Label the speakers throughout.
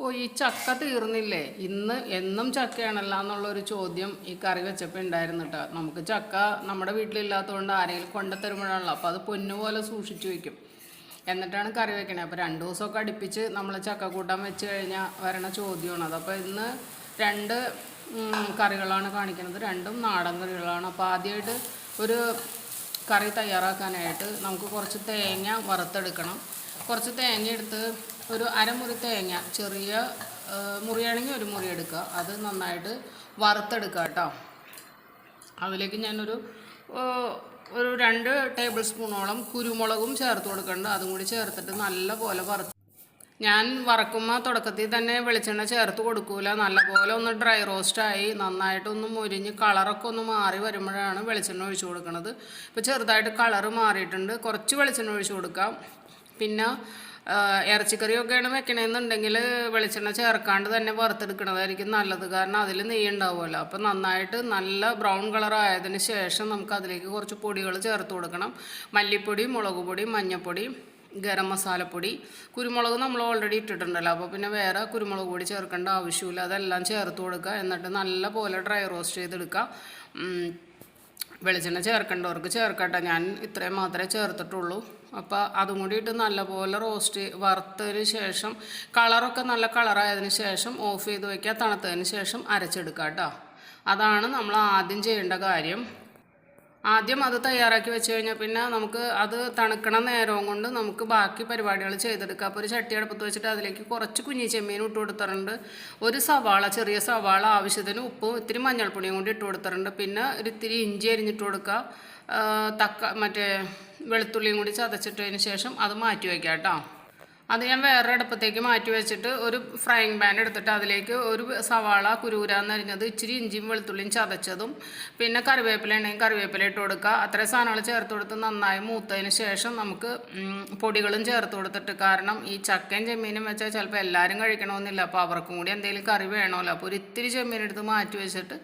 Speaker 1: ഓ ഈ ചക്ക തീർന്നില്ലേ? ഇന്ന് എന്നും ചക്കയാണല്ലോ എന്നുള്ളൊരു ചോദ്യം ഈ കറി വെച്ചപ്പോൾ ഉണ്ടായിരുന്നു കേട്ടോ നമുക്ക് ചക്ക നമ്മുടെ വീട്ടിലില്ലാത്തതുകൊണ്ട് ആരെങ്കിലും കൊണ്ടുത്തരുമ്പോഴാണല്ലോ. അപ്പോൾ അത് പൊന്നുപോലെ സൂക്ഷിച്ചു വയ്ക്കും എന്നിട്ടാണ് കറി വെക്കണേ. അപ്പോൾ രണ്ട് ദിവസമൊക്കെ അടുപ്പിച്ച് നമ്മൾ ചക്ക കൂട്ടാൻ വെച്ച് കഴിഞ്ഞാൽ വരണ ചോദ്യമാണ്. അത് അപ്പോൾ ഇന്ന് രണ്ട് കറികളാണ് കാണിക്കുന്നത്. രണ്ടും നാടൻ കറികളാണ്. അപ്പോൾ ആദ്യമായിട്ട് ഒരു കറി തയ്യാറാക്കാനായിട്ട് നമുക്ക് കുറച്ച് തേങ്ങ വറുത്തെടുക്കണം. കുറച്ച് തേങ്ങ എടുത്ത് ഒരു അരമുറി തേങ്ങ ചെറിയ മുറിയാണെങ്കിൽ ഒരു മുറി എടുക്കുക. അത് നന്നായിട്ട് വറുത്തെടുക്കുക കേട്ടോ. അതിലേക്ക് ഞാനൊരു ഒരു രണ്ട് ടേബിൾ സ്പൂണോളം കുരുമുളകും ചേർത്ത് കൊടുക്കുന്നുണ്ട് അതും കൂടി ചേർത്തിട്ട് നല്ലപോലെ വറുത്ത് ഞാൻ വറക്കുമ്പോൾ തുടക്കത്തിൽ തന്നെ വെളിച്ചെണ്ണ ചേർത്ത് കൊടുക്കൂല. നല്ലപോലെ ഒന്ന് ഡ്രൈ റോസ്റ്റായി നന്നായിട്ടൊന്ന് മുരിഞ്ഞ് കളറൊക്കെ ഒന്ന് മാറി വരുമ്പോഴാണ് വെളിച്ചെണ്ണ ഒഴിച്ചു കൊടുക്കുന്നത് ഇപ്പോൾ ചെറുതായിട്ട് കളറ് മാറിയിട്ടുണ്ട്. കുറച്ച് വെളിച്ചെണ്ണ ഒഴിച്ചു കൊടുക്കാം. പിന്നെ ഇറച്ചിക്കറിയൊക്കെയാണ് വെക്കണമെന്നുണ്ടെങ്കിൽ വെളിച്ചെണ്ണ ചേർക്കാണ്ട് തന്നെ വറുത്തെടുക്കുന്നതായിരിക്കും നല്ലത്. കാരണം അതിൽ നെയ്യ് ഉണ്ടാവുമല്ലോ. അപ്പോൾ നന്നായിട്ട് നല്ല ബ്രൗൺ കളർ ആയതിന് ശേഷം നമുക്ക് അതിലേക്ക് കുറച്ച് പൊടികൾ ചേർത്ത് കൊടുക്കണം. മല്ലിപ്പൊടി മുളക് പൊടി മഞ്ഞൾപ്പൊടി ഗരം മസാലപ്പൊടി കുരുമുളക് നമ്മൾ ഓൾറെഡി ഇട്ടിട്ടുണ്ടല്ലോ. അപ്പോൾ പിന്നെ വേറെ കുരുമുളക് പൊടി ചേർക്കേണ്ട ആവശ്യമില്ല. അതെല്ലാം ചേർത്ത് കൊടുക്കുക. എന്നിട്ട് നല്ല പോലെ ഡ്രൈ റോസ്റ്റ് ചെയ്തെടുക്കുക. വെളിച്ചെണ്ണ ചേർക്കേണ്ടവർക്ക് ചേർക്കട്ടെ. ഞാൻ ഇത്രയും മാത്രമേ ചേർത്തിട്ടുള്ളൂ. അപ്പോൾ അതും കൂടി ഇട്ട് നല്ലപോലെ റോസ്റ്റ് വറുത്തതിന് ശേഷം കളറൊക്കെ നല്ല കളറായതിന് ശേഷം ഓഫ് ചെയ്ത് വയ്ക്കുക തണുത്തതിന് ശേഷം അരച്ചെടുക്കുക കേട്ടോ. അതാണ് നമ്മൾ ആദ്യം ചെയ്യേണ്ട കാര്യം. ആദ്യം അത് തയ്യാറാക്കി വെച്ച് കഴിഞ്ഞാൽ പിന്നെ നമുക്ക് അത് തണുക്കണ നേരവും കൊണ്ട് നമുക്ക് ബാക്കി പരിപാടികൾ ചെയ്തെടുക്കാം. അപ്പോൾ ഒരു ചട്ടി അടുപ്പത്ത് വെച്ചിട്ട് അതിലേക്ക് കുറച്ച് കുഞ്ഞി ചെമ്മീൻ ഇട്ട് കൊടുത്തിട്ടുണ്ട്. ഒരു സവാള ചെറിയ സവാള ആവശ്യത്തിന് ഉപ്പും ഇത്തിരി മഞ്ഞൾപ്പൊടിയും കൂടി ഇട്ട് കൊടുത്തിട്ടുണ്ട്. പിന്നെ ഒരു ഇത്തിരി ഇഞ്ചി അരിഞ്ഞിട്ട് കൊടുക്കുക തക്ക മറ്റേ വെളുത്തുള്ളിയും കൂടി ചതച്ചിട്ടതിന് ശേഷം അത് മാറ്റി വയ്ക്കാം കേട്ടോ. അത് ഞാൻ വേറെ അടുപ്പത്തേക്ക് മാറ്റി വെച്ചിട്ട് ഒരു ഫ്രൈങ് പാൻ എടുത്തിട്ട് അതിലേക്ക് ഒരു സവാള കുരൂരാന്ന് അരിഞ്ഞത് ഇച്ചിരി ഇഞ്ചിയും വെളുത്തുള്ളിയും ചതച്ചതും പിന്നെ കറിവേപ്പില ഉണ്ടെങ്കിൽ കറിവേപ്പില ഇട്ട് കൊടുക്കുക. അത്രയും സാധനങ്ങൾ ചേർത്ത് കൊടുത്ത് നന്നായി മൂത്തതിന് ശേഷം നമുക്ക് പൊടികളും ചേർത്ത് കൊടുത്തിട്ട് കാരണം ഈ ചക്കയും ചെമ്മീനും വെച്ചാൽ ചിലപ്പോൾ എല്ലാവരും കഴിക്കണമെന്നില്ല. അപ്പോൾ അവർക്കും കൂടി എന്തെങ്കിലും കറി വേണമല്ലോ. അപ്പോൾ ഒരു ഇത്തിരി ചെമ്മീൻ എടുത്ത് മാറ്റി വെച്ചിട്ട്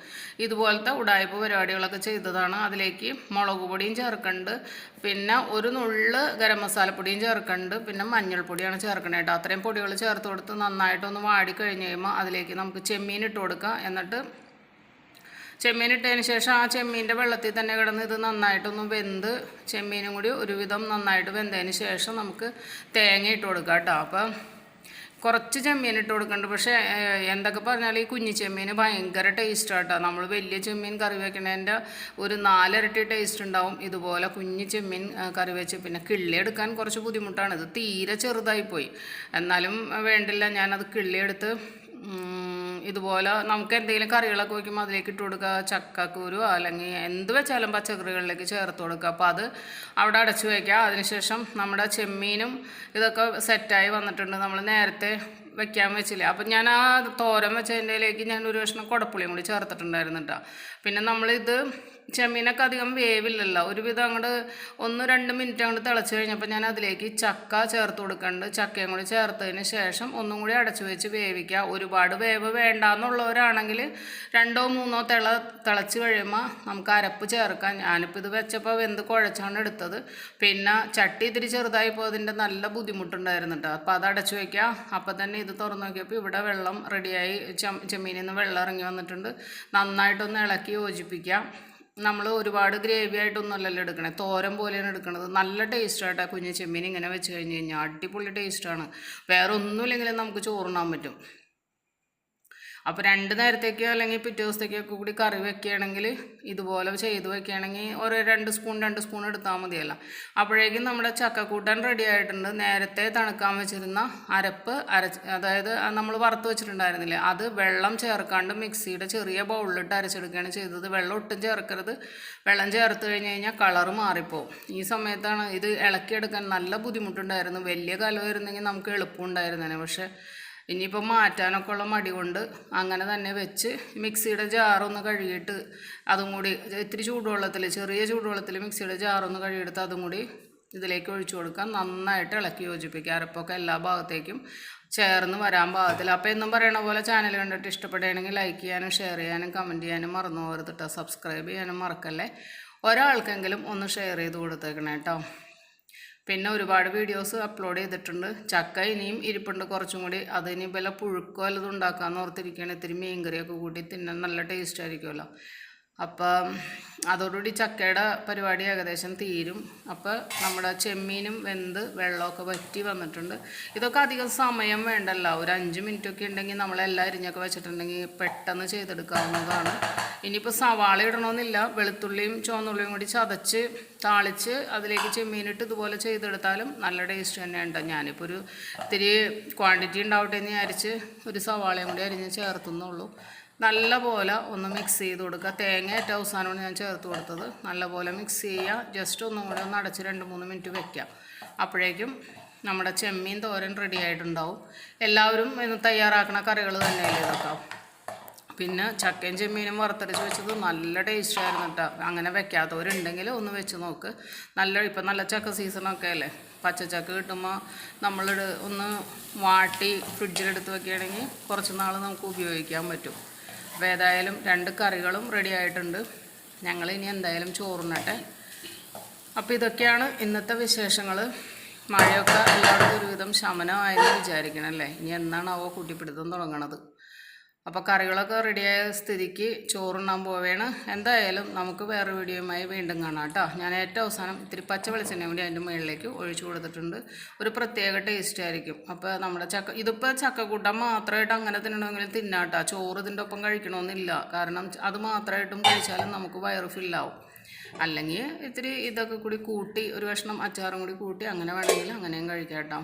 Speaker 1: ഇതുപോലത്തെ ഉടായ്പ പരിപാടികളൊക്കെ ചെയ്തതാണ്. അതിലേക്ക് മുളക് പൊടിയും ചേർക്കുന്നുണ്ട് പിന്നെ ഒരു നുള്ള് ഗരം മസാലപ്പൊടിയും ചേർക്കുന്നുണ്ട് പിന്നെ മഞ്ഞൾപ്പൊടിയാണ് ചേർക്കണത് കേട്ടോ. അത്രയും പൊടികൾ ചേർത്ത് കൊടുത്ത് നന്നായിട്ടൊന്ന് വാടി കഴിഞ്ഞ് കഴിയുമ്പോൾ അതിലേക്ക് നമുക്ക് ചെമ്മീൻ ഇട്ട് കൊടുക്കുക എന്നിട്ട് ചെമ്മീൻ ഇട്ടതിന് ശേഷം ആ ചെമ്മീന്റെ വെള്ളത്തിൽ തന്നെ കിടന്ന് ഇത് നന്നായിട്ടൊന്ന് വെന്ത് ചെമ്മീനും കൂടി ഒരുവിധം നന്നായിട്ട് വെന്തതിന് ശേഷം നമുക്ക് തേങ്ങ ഇട്ട് കൊടുക്കാം കേട്ടോ. അപ്പം കുറച്ച് ചെമ്മീൻ ഇട്ട് കൊടുക്കുന്നുണ്ട് പക്ഷേ എന്തൊക്കെ പറഞ്ഞാൽ ഈ കുഞ്ഞു ചെമ്മീൻ ഭയങ്കര ടേസ്റ്റ് ആട്ടോ. നമ്മൾ വലിയ ചെമ്മീൻ കറി വെക്കണതിന്റെ ഒരു നാലിരട്ടി ടേസ്റ്റ് ഉണ്ടാവും. ഇതുപോലെ കുഞ്ഞു ചെമ്മീൻ കറി വെച്ച് പിന്നെ കിള്ളി എടുക്കാൻ കുറച്ച് ബുദ്ധിമുട്ടാണ്. ഇത് തീരെ ചെറുതായിപ്പോയി എന്നാലും വേണ്ടില്ല ഞാനത് കിള്ളിയെടുത്ത് ഇതുപോലെ നമുക്ക് എന്തെങ്കിലും കറികളൊക്കെ വയ്ക്കുമ്പോൾ അതിലേക്ക് ഇട്ട് കൊടുക്കുക. ചക്കക്കുരു അല്ലെങ്കിൽ എന്ത് വെച്ചാലും പച്ചക്കറികളിലേക്ക് ചേർത്ത് കൊടുക്കുക. അപ്പോൾ അത് അവിടെ അടച്ചു വയ്ക്കുക. അതിനുശേഷം നമ്മുടെ ചെമ്മീനും ഇതൊക്കെ സെറ്റായി വന്നിട്ടുണ്ട്. നമ്മൾ നേരത്തെ വെക്കാൻ വെച്ചില്ലേ. അപ്പം ഞാൻ ആ തോരൻ വെച്ചതിന്റെ ഞാൻ ഒരു കഷ്ണം കുടപ്പുളിയും കൂടി ചേർത്തിട്ടുണ്ടായിരുന്നു കേട്ടോ പിന്നെ നമ്മളിത് ചെമ്മീനൊക്കെ അധികം വേവില്ലല്ലോ. ഒരുവിധം അങ്ങോട്ട് ഒന്ന് രണ്ട് മിനിറ്റ് അങ്ങോട്ട് തിളച്ച് കഴിഞ്ഞപ്പോൾ ഞാൻ അതിലേക്ക് ചക്ക ചേർത്ത് കൊടുക്കുന്നുണ്ട് ചക്കയും കൂടി ചേർത്തതിന് ശേഷം ഒന്നും കൂടി അടച്ചു വെച്ച് വേവിക്കുക ഒരുപാട് വേവ് വേണ്ടാന്നുള്ളവരാണെങ്കിൽ രണ്ടോ മൂന്നോ തിള തിളച്ച് കഴിയുമ്പോൾ നമുക്ക് അരപ്പ് ചേർക്കാം. ഞാനിപ്പോൾ ഇത് വെച്ചപ്പോൾ വെന്ത് കുഴച്ചാണ് എടുത്തത്. പിന്നെ ചട്ടി ഇത്തിരി ചെറുതായി അതിന്റെ നല്ല ബുദ്ധിമുട്ടുണ്ടായിരുന്നു കേട്ടോ അപ്പോൾ അത് അടച്ചു വയ്ക്കുക അപ്പോൾ തന്നെ ഇത് തുറന്ന് നോക്കിയപ്പോൾ ഇവിടെ വെള്ളം റെഡിയായി ചെമ്മീനിൽ നിന്ന് വെള്ളം ഇറങ്ങി വന്നിട്ടുണ്ട്. നന്നായിട്ടൊന്ന് ഇളക്കി യോജിപ്പിക്കാം. നമ്മൾ ഒരുപാട് ഗ്രേവി ആയിട്ടൊന്നുമല്ലല്ലോ എടുക്കണേ. തോരൻ പോലെയാണ് എടുക്കുന്നത് നല്ല ടേസ്റ്റ് ആ കുഞ്ഞ് ചെമ്മീൻ ഇങ്ങനെ വെച്ച് കഴിഞ്ഞ് കഴിഞ്ഞാൽ അടിപൊളി ടേസ്റ്റാണ് വേറെ ഒന്നുമില്ലെങ്കിലും നമുക്ക് ചോറുണ്ണാൻ പറ്റും. അപ്പോൾ രണ്ട് നേരത്തേക്കോ അല്ലെങ്കിൽ പിറ്റേ ദിവസത്തേക്കൊക്കെ കൂടി കറി വെക്കുകയാണെങ്കിൽ ഇതുപോലെ ചെയ്ത് വെക്കുകയാണെങ്കിൽ ഒരു രണ്ട് സ്പൂൺ രണ്ട് സ്പൂൺ എടുത്താൽ മതിയല്ല. അപ്പോഴേക്കും നമ്മുടെ ചക്കക്കൂട്ടൻ റെഡി ആയിട്ടുണ്ട്. നേരത്തെ തണുക്കാൻ വെച്ചിരുന്ന അരപ്പ് അരച്ച് അതായത് നമ്മൾ വറുത്ത് വെച്ചിട്ടുണ്ടായിരുന്നില്ലേ അത് വെള്ളം ചേർക്കാണ്ട് മിക്സിയുടെ ചെറിയ ബൗളിലിട്ട് അരച്ചെടുക്കുകയാണ് ചെയ്തത്. വെള്ളം ഒട്ടും ചേർക്കരുത്. വെള്ളം ചേർത്ത് കഴിഞ്ഞ് കഴിഞ്ഞാൽ കളറ് മാറിപ്പോവും. ഈ സമയത്താണ് ഇത് ഇളക്കിയെടുക്കാൻ നല്ല ബുദ്ധിമുട്ടുണ്ടായിരുന്നു. വലിയ കലമായിരുന്നെങ്കിൽ നമുക്ക് എളുപ്പമുണ്ടായിരുന്നേനെ. പക്ഷേ ഇനിയിപ്പോൾ മാറ്റാനൊക്കെ ഉള്ള മടി കൊണ്ട് അങ്ങനെ തന്നെ വെച്ച് മിക്സിയുടെ ജാറൊന്ന് കഴുകിയിട്ട് അതും കൂടി ഇത്തിരി ചൂടുവെള്ളത്തിൽ ചെറിയ ചൂടുവെള്ളത്തിൽ മിക്സിയുടെ ജാറൊന്ന് കഴുകിയെടുത്ത് അതും കൂടി ഇതിലേക്ക് ഒഴിച്ചു കൊടുക്കാം. നന്നായിട്ട് ഇളക്കി യോജിപ്പിക്കുക. അരപ്പൊക്കെ എല്ലാ ഭാഗത്തേക്കും ചേർന്ന് വരാൻ പാകത്തിൽ അപ്പോൾ എന്നും പറയണ പോലെ ചാനൽ കണ്ടിട്ട് ഇഷ്ടപ്പെടുകയാണെങ്കിൽ ലൈക്ക് ചെയ്യാനും ഷെയർ ചെയ്യാനും കമന്റ് ചെയ്യാനും മറന്നു പോകരുത് കേട്ടോ സബ്സ്ക്രൈബ് ചെയ്യാനും മറക്കല്ലേ. ഒരാൾക്കെങ്കിലും ഒന്ന് ഷെയർ ചെയ്ത് കൊടുത്തേക്കണേ കേട്ടോ പിന്നെ ഒരുപാട് വീഡിയോസ് അപ്ലോഡ് ചെയ്തിട്ടുണ്ട്. ചക്ക ഇനിയും ഇരിപ്പുണ്ട് കുറച്ചും കൂടി. അത് ഇനി വല്ല പുഴുക്കോ വല്ലതും ഉണ്ടാക്കാമെന്ന് ഓർത്തിരിക്കുകയാണ്. ഇത്തിരി മീൻകറിയൊക്കെ കൂട്ടി തിന്നാൻ നല്ല ടേസ്റ്റ് ആയിരിക്കുമല്ലോ. അപ്പം അതോടുകൂടി ചക്കയുടെ പരിപാടി ഏകദേശം തീരും. അപ്പോൾ നമ്മുടെ ചെമ്മീനും വെന്ത് വെള്ളമൊക്കെ വറ്റി വന്നിട്ടുണ്ട്. ഇതൊക്കെ അധികം സമയം വേണ്ടല്ല. ഒരു അഞ്ച് മിനിറ്റൊക്കെ ഉണ്ടെങ്കിൽ നമ്മളെല്ലാം അരിഞ്ഞൊക്കെ വെച്ചിട്ടുണ്ടെങ്കിൽ പെട്ടെന്ന് ചെയ്തെടുക്കാവുന്നതാണ്. ഇനിയിപ്പോൾ സവാള ഇടണമെന്നില്ല. വെളുത്തുള്ളിയും ചുവന്നുള്ളിയും കൂടി ചതച്ച് താളിച്ച് അതിലേക്ക് ചെമ്മീനിട്ട് ഇതുപോലെ ചെയ്തെടുത്താലും നല്ല ടേസ്റ്റ് തന്നെയുണ്ട് ഞാനിപ്പോൾ ഒരു ഇത്തിരി ക്വാണ്ടിറ്റി ഉണ്ടാവട്ടെ എന്ന് വിചാരിച്ച് ഒരു സവാളയും കൂടി അരിഞ്ഞ് ചേർത്തുന്നുള്ളൂ. നല്ല പോലെ ഒന്ന് മിക്സ് ചെയ്ത് കൊടുക്കുക. തേങ്ങ ഏറ്റവും അവസാനമാണ് ഞാൻ ചേർത്ത് കൊടുത്തത്. നല്ല പോലെ മിക്സ് ചെയ്യുക. ജസ്റ്റ് ഒന്നും കൂടി ഒന്ന് അടച്ച് രണ്ട് മൂന്ന് മിനിറ്റ് വെക്കുക. അപ്പോഴേക്കും നമ്മുടെ ചെമ്മീൻ തോരൻ റെഡി ആയിട്ടുണ്ടാവും. എല്ലാവരും ഇന്ന് തയ്യാറാക്കുന്ന കറികൾ തന്നെയല്ലേ ഇതൊക്കെ? പിന്നെ ചക്കയും ചെമ്മീനും വറുത്തരച്ച് വെച്ചത് നല്ല ടേസ്റ്റ് ആയിരുന്നു കേട്ടോ അങ്ങനെ വെക്കാത്തവരുണ്ടെങ്കിൽ ഒന്ന് വെച്ച് നോക്ക്. നല്ല ഇപ്പം നല്ല ചക്ക സീസണൊക്കെ അല്ലേ? പച്ചച്ചക്ക കിട്ടുമ്പോൾ നമ്മൾ ഒന്ന് വാട്ടി ഫ്രിഡ്ജിലെടുത്ത് വെക്കുകയാണെങ്കിൽ കുറച്ച് നാൾ നമുക്ക് ഉപയോഗിക്കാൻ പറ്റും. അപ്പോൾ ഏതായാലും രണ്ട് കറികളും റെഡി ആയിട്ടുണ്ട്. ഞങ്ങൾ ഇനി എന്തായാലും ചോറുണ്ണട്ടെ. അപ്പോൾ ഇതൊക്കെയാണ് ഇന്നത്തെ വിശേഷങ്ങൾ മഴയൊക്കെ എല്ലാവർക്കും ഒരുവിധം ശമനമായെന്ന് വിചാരിക്കണം അല്ലേ ഇനി എന്നാണാവോ കൂട്ടിപ്പിടുത്തം തുടങ്ങണത്? അപ്പോൾ കറികളൊക്കെ റെഡിയായ സ്ഥിതിക്ക് ചോറുണ്ണാൻ പോവേണ്. എന്തായാലും നമുക്ക് വേറെ വീഡിയോയുമായി വീണ്ടും കാണാം കേട്ടോ ഞാൻ ഏറ്റവും അവസാനം ഇത്തിരി പച്ച വെളിച്ചെണ്ണ കൂടി അതിന്റെ മുകളിലേക്ക് ഒഴിച്ചു കൊടുത്തിട്ടുണ്ട്. ഒരു പ്രത്യേക ടേസ്റ്റ് ആയിരിക്കും. അപ്പോൾ നമ്മുടെ ചക്ക ഇതിപ്പോൾ ചക്കക്കൂട്ടം മാത്രമായിട്ട് അങ്ങനെ തിന്നണമെങ്കിൽ തിന്നാട്ടോ ചോറ് ഇതിന്റെ ഒപ്പം കഴിക്കണമെന്നില്ല. കാരണം അത് മാത്രമായിട്ടും കഴിച്ചാലും നമുക്ക് വയറ് ഫില്ലാവും അല്ലെങ്കിൽ ഇത്തിരി ഇതൊക്കെ കൂടി കൂട്ടി ഒരു കഷ്ണം അച്ചാറും കൂടി കൂട്ടി അങ്ങനെ വേണമെങ്കിൽ അങ്ങനെയും കഴിക്കാം കേട്ടോ